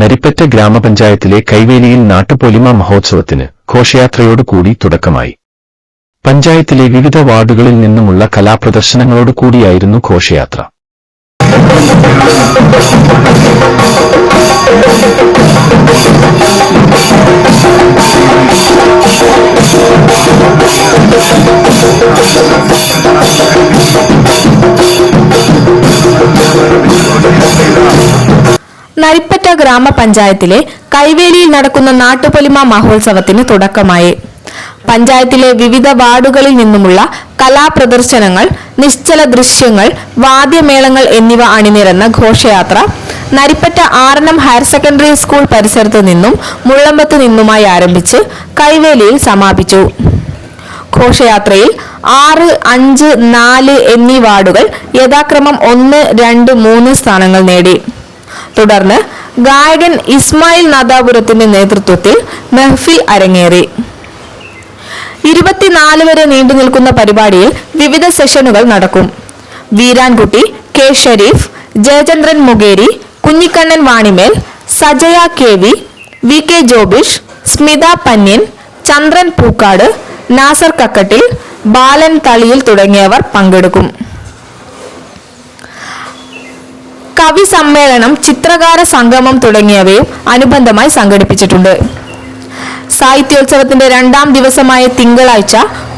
നരിപ്പറ്റ ഗ്രാമപഞ്ചായത്തിലെ കൈവേലിയിൽ നാട്ടുപോലിമ മഹോത്സവത്തിന് ഘോഷയാത്രയോടുകൂടി തുടക്കമായി പഞ്ചായത്തിലെ വിവിധ വാർഡുകളിൽ നിന്നുമുള്ള കലാപ്രദർശനങ്ങളോടുകൂടിയായിരുന്നു ഘോഷയാത്ര ഗ്രാമപഞ്ചായത്തിലെ കൈവേലിയിൽ നടക്കുന്ന നാട്ടുപൊലിമ മഹോത്സവത്തിന് തുടക്കമായി പഞ്ചായത്തിലെ വിവിധ വാർഡുകളിൽ നിന്നുമുള്ള കലാപ്രദർശനങ്ങൾ നിശ്ചല ദൃശ്യങ്ങൾ വാദ്യമേളങ്ങൾ എന്നിവ അണിനിരന്ന ഘോഷയാത്ര നരിപ്പറ്റ ആറണം ഹയർ സെക്കൻഡറി സ്കൂൾ പരിസരത്ത് നിന്നും മുള്ളമ്പത്ത് നിന്നുമായി ആരംഭിച്ച് കൈവേലിയിൽ സമാപിച്ചു ഘോഷയാത്രയിൽ ആറ് അഞ്ച് നാല് എന്നീ വാർഡുകൾ യഥാക്രമം ഒന്ന് രണ്ട് മൂന്ന് സ്ഥാനങ്ങൾ നേടി തുടർന്ന് ഗായകൻ ഇസ്മായിൽ നാദാപുരത്തിന്റെ നേതൃത്വത്തിൽ മെഹ്ഫിൽ അരങ്ങേറി ഇരുപത്തിനാല് വരെ നീണ്ടു നിൽക്കുന്ന പരിപാടിയിൽ വിവിധ സെഷനുകൾ നടക്കും Veerankutty K Shareef Jayachandran Mugeri Kunhikannan Vanimel Sajaya K V V K Jobish Smitha Panyan Chandran Pookkad Nasar Kakkattil Balan Thaliyil തുടങ്ങിയവർ പങ്കെടുക്കും കവി സമ്മേളനം ചിത്രകാര സംഗമം തുടങ്ങിയവയും അനുബന്ധമായി സംഘടിപ്പിച്ചിട്ടുണ്ട് സാഹിത്യോത്സവത്തിന്റെ രണ്ടാം ദിവസമായ തിങ്കളാഴ്ച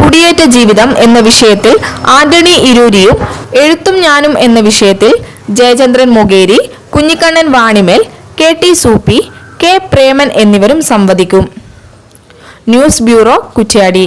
കുടിയേറ്റ ജീവിതം എന്ന വിഷയത്തിൽ ആന്റണി ഇരൂരിയും എഴുത്തും ഞാനും എന്ന വിഷയത്തിൽ Jayachandran Mugeri Kunhikannan Vanimel K T Soopy K Preman എന്നിവരും സംവദിക്കും news bureau Kuttiadi